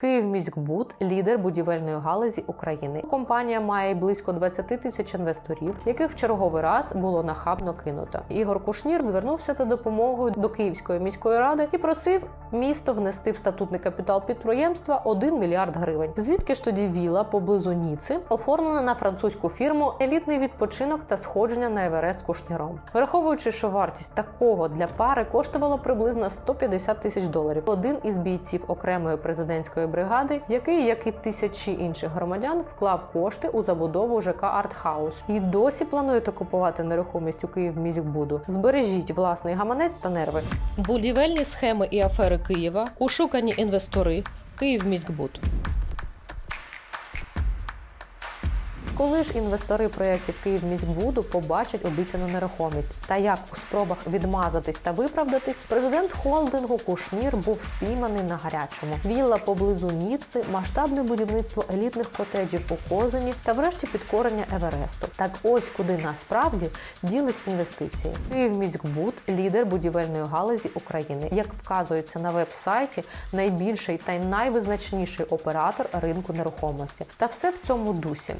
Київміськбуд лідер будівельної галузі України. Компанія має близько 20 тисяч інвесторів, яких в черговий раз було нахабно кинуто. Ігор Кушнір звернувся за допомогою до Київської міської ради і просив місто внести в статутний капітал підприємства 1 мільярд гривень. Звідки ж тоді віла поблизу Ніци оформлена на французьку фірму елітний відпочинок та сходження на Еверест Кушніром, враховуючи, що вартість такого для пари коштувала приблизно 150 тисяч доларів. Один із бійців окремої президентської бригади, який, як і тисячі інших громадян, вклав кошти у забудову ЖК Артхаус і досі плануєте купувати нерухомість у Київміськбуду. Збережіть власний гаманець та нерви. Будівельні схеми і афери Києва, ушукані інвестори, Київміськбуд. Коли ж інвестори проєктів Київміськбуду побачать обіцяну нерухомість та як у спробах відмазатись та виправдатись, президент холдингу Кушнір був спійманий на гарячому. Вілла поблизу Ніци, масштабне будівництво елітних котеджів у Козині та врешті підкорення Евересту. Так ось куди насправді ділись інвестиції. Київміськбуд лідер будівельної галузі України. Як вказується на веб-сайті, найбільший та найвизначніший оператор ринку нерухомості. Та все в цьому дусі.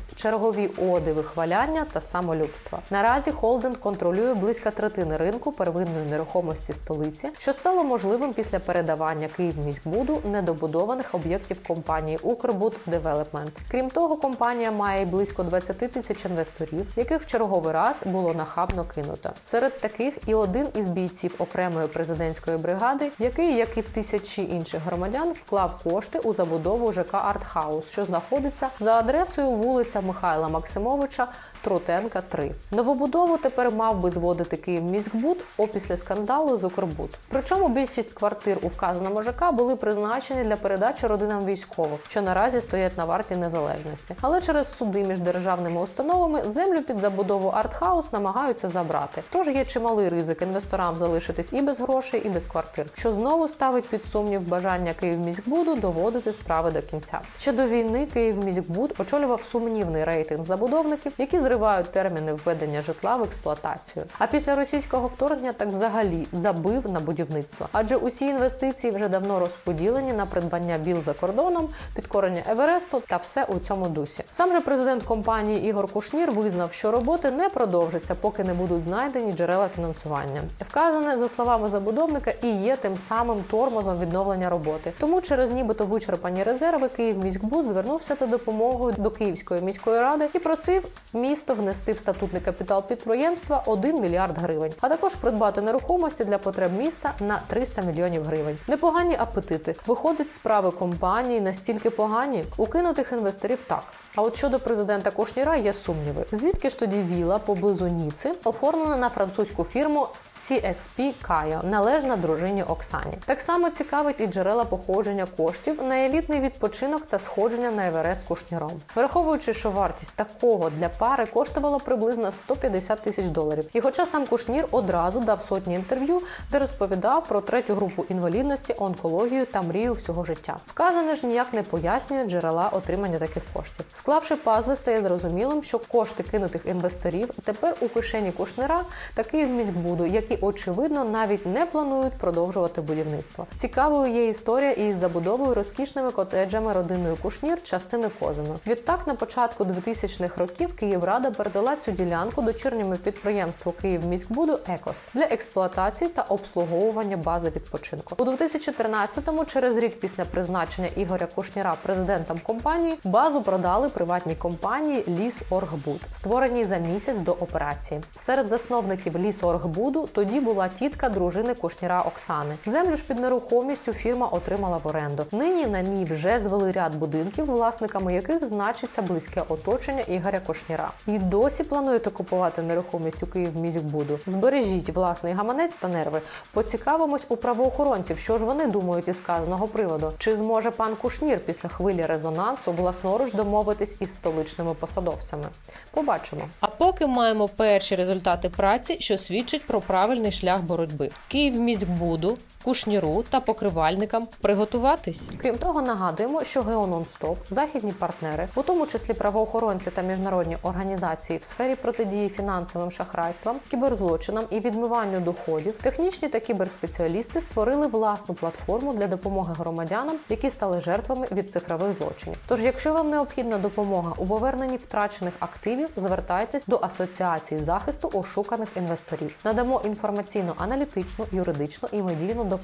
Чергові оди вихваляння та самолюбства. Наразі холдинг контролює близько третини ринку первинної нерухомості столиці, що стало можливим після передавання Київміськбуду недобудованих об'єктів компанії Укрбуд Девелопмент. Крім того, компанія має близько 20 тисяч інвесторів, яких в черговий раз було нахабно кинуто. Серед таких і один із бійців окремої президентської бригади, який, як і тисячі інших громадян, вклав кошти у забудову ЖК Артхаус, що знаходиться за адресою вулиця Михайла Максимовича Трутенка 3. Новобудову тепер мав би зводити Київміськбуд опісля скандалу з Укрбуд. Причому більшість квартир у вказаному ЖК були призначені для передачі родинам військових, що наразі стоять на варті незалежності. Але через суди між державними установами землю під забудову Артхаус намагаються забрати. Тож є чималий ризик інвесторам залишитись і без грошей, і без квартир, що знову ставить під сумнів бажання Київміськбуду доводити справи до кінця. Ще до війни Київміськбуд очолював сумнівний рейтинг забудовників, які зривають терміни введення житла в експлуатацію. А після російського вторгнення так взагалі забив на будівництво, адже усі інвестиції вже давно розподілені на придбання біл за кордоном, підкорення Евересту та все у цьому дусі. Сам же президент компанії Ігор Кушнір визнав, що роботи не продовжаться, поки не будуть знайдені джерела фінансування. Вказане за словами забудовника і є тим самим тормозом відновлення роботи. Тому через нібито вичерпані резерви Київміськбуд звернувся за допомогою до Київської міської ради і просив місто внести в статутний капітал підприємства 1 мільярд гривень, а також придбати нерухомості для потреб міста на 300 мільйонів гривень. Непогані апетити. Виходить, справи компанії настільки погані, у кинутих інвесторів так. А от щодо президента Кушніра є сумніви. Звідки ж тоді віла поблизу Ніци оформлена на французьку фірму CSP Кайо, належна дружині Оксані. Так само цікавить і джерела походження коштів на елітний відпочинок та сходження на Еверест Кушніром. Враховуючи, що вартість такого для пари коштувала приблизно 150 тисяч доларів. І хоча сам Кушнір одразу дав сотні інтерв'ю, де розповідав про третю групу інвалідності, онкологію та мрію всього життя. Вказане ж ніяк не пояснює джерела отримання таких коштів. Склавши пазли, стає зрозумілим, що кошти кинутих інвесторів тепер у кишені Кушнира та Київміськбуду, які очевидно навіть не планують продовжувати будівництво. Цікавою є історія із забудовою розкішними котеджами родиною Кушнір частини Козино. Відтак, на початку 2000-х років Київрада передала цю ділянку дочірньому підприємству Київміськбуду Екос для експлуатації та обслуговування бази відпочинку. У 2013-му, через рік після призначення Ігоря Кушніра президентом компанії, базу продали приватній компанії Лісоргбуд, створеній за місяць до операції. Серед засновників Лісоргбуду тоді була тітка дружини Кушніра Оксани. Землю ж під нерухомістю фірма отримала в оренду. Нині на ній вже звели ряд будинків, власниками яких значиться близьке оточення Ігоря Кушніра. І досі плануєте купувати нерухомість у Київміськбуду. Збережіть власний гаманець та нерви. Поцікавимось у правоохоронців, що ж вони думають із сказаного приводу. Чи зможе пан Кушнір після хвилі резонансу власноруч домовитись із столичними посадовцями? Побачимо. А поки маємо перші результати праці, що свідчить про правильний шлях боротьби. Київміськбуду кушніру та покривальникам приготуватись. Крім того, нагадуємо, що Гео Нонстоп, західні партнери, у тому числі правоохоронці та міжнародні організації в сфері протидії фінансовим шахрайствам, кіберзлочинам і відмиванню доходів, технічні та кіберспеціалісти створили власну платформу для допомоги громадянам, які стали жертвами від цифрових злочинів. Тож, якщо вам необхідна допомога у поверненні втрачених активів, звертайтесь до асоціації захисту ошуканих інвесторів. Надамо інформаційно-аналітичну, юридичну і медійну допомогу.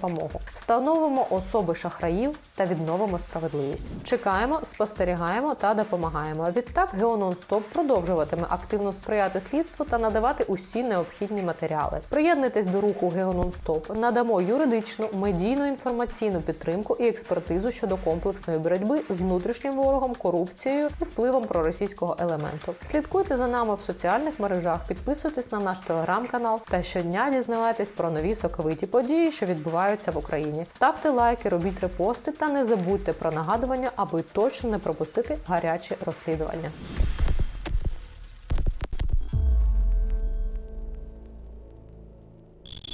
Встановимо особи шахраїв та відновимо справедливість. Чекаємо, спостерігаємо та допомагаємо. Відтак Геононстоп продовжуватиме активно сприяти слідству та надавати усі необхідні матеріали. Приєднуйтесь до руху Геононстоп, надамо юридичну, медійну інформаційну підтримку і експертизу щодо комплексної боротьби з внутрішнім ворогом, корупцією і впливом проросійського елементу. Слідкуйте за нами в соціальних мережах, підписуйтесь на наш телеграм-канал та щодня дізнавайтесь про нові соковиті події, що відбуваються в Україні. Ставте лайки, робіть репости та не забудьте про нагадування, аби точно не пропустити гарячі розслідування.